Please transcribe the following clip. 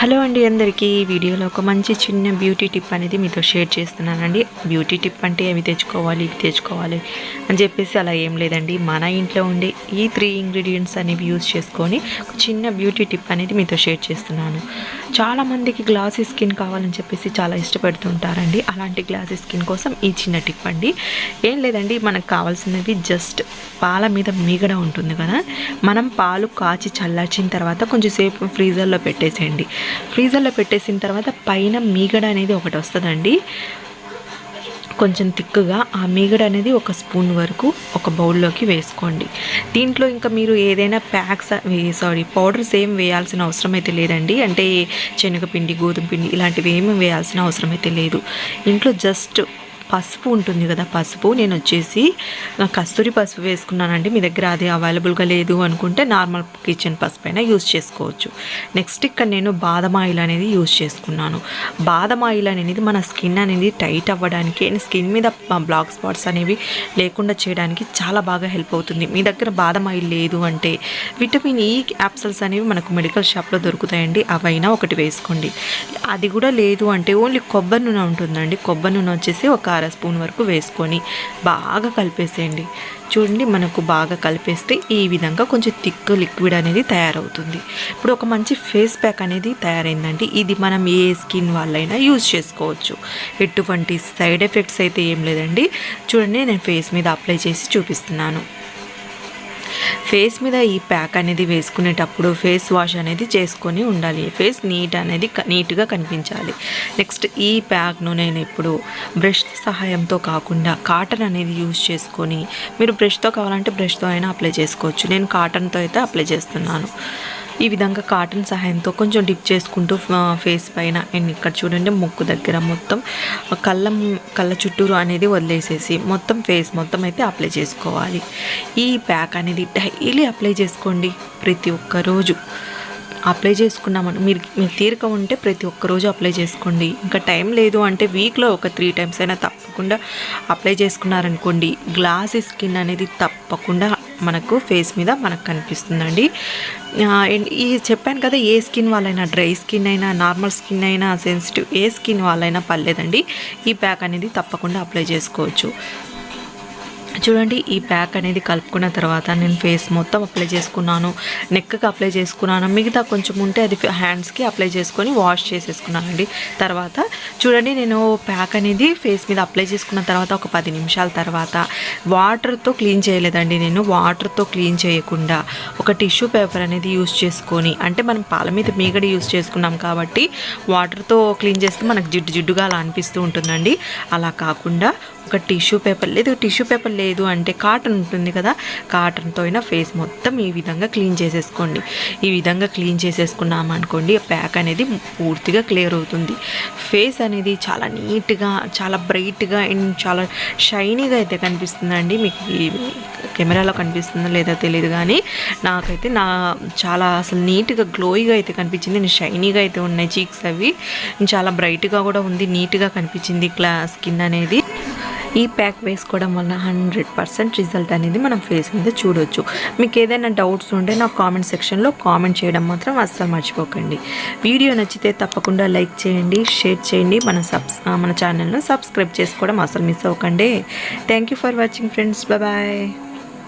Hello అండి అందరికీ. ఈ వీడియోలో ఒక మంచి చిన్న బ్యూటీ టిప్ అనేది మీతో షేర్ చేస్తున్నానండి. బ్యూటీ టిప్ అంటే అవి తెచ్చుకోవాలి ఇవి తెచ్చుకోవాలి అని చెప్పేసి అలా ఏం లేదండి. మన ఇంట్లో ఉండే ఈ త్రీ ఇంగ్రీడియంట్స్ అనేవి యూజ్ చేసుకొని ఒక చిన్న బ్యూటీ టిప్ అనేది మీతో షేర్ చేస్తున్నాను. చాలామందికి గ్లాసీ స్కిన్ కావాలని చెప్పేసి చాలా ఇష్టపడుతుంటారండి. అలాంటి గ్లాసీ స్కిన్ కోసం ఈ చిన్న టిప్ అండి. ఏం లేదండి మనకు కావాల్సినవి జస్ట్ పాల మీద మీగడ ఉంటుంది కదా. మనం పాలు కాచి చల్లార్చిన తర్వాత కొంచెంసేపు ఫ్రీజర్లో పెట్టేసేయండి. ఫ్రీజర్లో పెట్టేసిన తర్వాత పైన మీగడ అనేది ఒకటి వస్తుందండి. కొంచెం తిక్కుగా ఆ మీగడ అనేది ఒక స్పూన్ వరకు ఒక బౌల్లోకి వేసుకోండి. దీంట్లో ఇంకా మీరు ఏదైనా ప్యాక్స్ సారీ పౌడర్స్ ఏం వేయాల్సిన అవసరం అయితే లేదండి. అంటే శనగపిండి గోధుమ పిండి ఇలాంటివి ఏమి వేయాల్సిన అవసరం అయితే లేదు. ఇంట్లో జస్ట్ పసుపు ఉంటుంది కదా పసుపు. నేను వచ్చేసి కస్తూరి పసుపు వేసుకున్నానండి. మీ దగ్గర అది అవైలబుల్గా లేదు అనుకుంటే నార్మల్ కిచెన్ పసుపు అయినా యూస్ చేసుకోవచ్చు. నెక్స్ట్ ఇక్కడ నేను బాదం ఆయిల్ అనేది యూస్ చేసుకున్నాను. బాదం ఆయిల్ అనేది మన స్కిన్ అనేది టైట్ అవ్వడానికి అండ్ స్కిన్ మీద బ్లాక్ స్పాట్స్ అనేవి లేకుండా చేయడానికి చాలా బాగా హెల్ప్ అవుతుంది. మీ దగ్గర బాదం ఆయిల్ లేదు అంటే విటమిన్ ఈ యాప్సల్స్ అనేవి మనకు మెడికల్ షాప్లో దొరుకుతాయండి. అవైనా ఒకటి వేసుకోండి. అది కూడా లేదు అంటే ఓన్లీ కొబ్బరి నూనె ఉంటుందండి. కొబ్బరి నూనె వచ్చేసి ఒక అర స్పూన్ వరకు వేసుకొని బాగా కలిపేసేయండి. చూడండి మనకు బాగా కలిపేస్తే ఈ విధంగా కొంచెం థిక్ లిక్విడ్ అనేది తయారవుతుంది. ఇప్పుడు ఒక మంచి ఫేస్ ప్యాక్ అనేది తయారైందండి. ఇది మనం ఏ స్కిన్ వాళ్ళైనా యూజ్ చేసుకోవచ్చు. ఎటువంటి సైడ్ ఎఫెక్ట్స్ అయితే ఏం లేదండి. చూడండి నేను ఫేస్ మీద అప్లై చేసి చూపిస్తున్నాను. ఫేస్ మీద ఈ ప్యాక్ అనేది వేసుకునేటప్పుడు ఫేస్ వాష్ అనేది చేసుకొని ఉండాలి. ఫేస్ నీట్ అనేది నీట్గా కనిపించాలి. నెక్స్ట్ ఈ ప్యాక్ను నేను ఇప్పుడు బ్రష్ సహాయంతో కాకుండా కాటన్ అనేది యూజ్ చేసుకొని మీరు బ్రష్తో కావాలంటే బ్రష్తో అయినా అప్లై చేసుకోవచ్చు. నేను కాటన్తో అయితే అప్లై చేస్తున్నాను. ఈ విధంగా కాటన్ సహాయంతో కొంచెం డిప్ చేసుకుంటూ ఫేస్ పైన అండ్ ఇక్కడ చూడండి ముక్కు దగ్గర మొత్తం కళ్ళం కళ్ళ చుట్టూరు అనేది వదిలేసేసి మొత్తం ఫేస్ మొత్తం అయితే అప్లై చేసుకోవాలి. ఈ ప్యాక్ అనేది డైలీ అప్లై చేసుకోండి ప్రతి ఒక్క రోజు అప్లై చేసుకున్నామని మీరు మీరు తీరిక ఉంటే ప్రతి ఒక్క రోజు అప్లై చేసుకోండి. ఇంకా టైం లేదు అంటే వీక్లో ఒక త్రీ టైమ్స్ అయినా తప్పకుండా అప్లై చేసుకున్నారనుకోండి గ్లాసీ స్కిన్ అనేది తప్పకుండా మనకు ఫేస్ మీద మనకు కనిపిస్తుందండి. ఈ చెప్పాను కదా ఏ స్కిన్ వాళ్ళైనా డ్రై స్కిన్ అయినా నార్మల్ స్కిన్ అయినా సెన్సిటివ్ ఏ స్కిన్ వాళ్ళైనా పర్లేదండి. ఈ ప్యాక్ అనేది తప్పకుండా అప్లై చేసుకోవచ్చు. చూడండి ఈ ప్యాక్ అనేది కలుపుకున్న తర్వాత నేను ఫేస్ మొత్తం అప్లై చేసుకున్నాను నెక్కి అప్లై చేసుకున్నాను. మిగతా కొంచెం ఉంటే అది హ్యాండ్స్కి అప్లై చేసుకొని వాష్ చేసేసుకున్నానండి. తర్వాత చూడండి నేను ప్యాక్ అనేది ఫేస్ మీద అప్లై చేసుకున్న తర్వాత ఒక పది నిమిషాల తర్వాత వాటర్తో క్లీన్ చేయలేదండి నేను. వాటర్తో క్లీన్ చేయకుండా ఒక టిష్యూ పేపర్ అనేది యూస్ చేసుకొని అంటే మనం పాల మీద మీగడ యూస్ చేసుకున్నాం కాబట్టి వాటర్తో క్లీన్ చేస్తే మనకు జిడ్డు జిడ్డుగా అలా అనిపిస్తూ ఉంటుందండి. అలా కాకుండా ఒక టిష్యూ పేపర్ లేదు టిష్యూ పేపర్ లేదు లేదు అంటే కాటన్ ఉంటుంది కదా కాటన్తో అయినా ఫేస్ మొత్తం ఈ విధంగా క్లీన్ చేసేసుకోండి. ఈ విధంగా క్లీన్ చేసేసుకున్నాం అనుకోండి ప్యాక్ అనేది పూర్తిగా క్లియర్ అవుతుంది. ఫేస్ అనేది చాలా నీట్గా చాలా బ్రైట్గా అండ్ చాలా షైనీగా అయితే కనిపిస్తుందండి. మీకు ఈ కెమెరాలో కనిపిస్తుందో లేదో తెలియదు కానీ నాకైతే నా చాలా అసలు నీట్గా గ్లోయిగా అయితే కనిపించింది. నేను షైనీగా అయితే ఉన్నాయి చీక్స్ అవి. చాలా బ్రైట్గా కూడా ఉంది నీట్గా కనిపించింది క్లా స్కిన్ అనేది. ఈ ప్యాక్ వేసుకోవడం వల్ల హండ్రెడ్ పర్సెంట్ రిజల్ట్ అనేది మనం ఫేస్ మీద చూడొచ్చు. మీకు ఏదైనా డౌట్స్ ఉంటే నా కామెంట్ సెక్షన్లో కామెంట్ చేయడం మాత్రం అస్సలు మర్చిపోకండి. వీడియో నచ్చితే తప్పకుండా లైక్ చేయండి షేర్ చేయండి. మన సబ్స్ మన ఛానల్ను సబ్స్క్రైబ్ చేసుకోవడం అసలు మిస్ అవ్వకండి. Thank you for watching friends. Bye.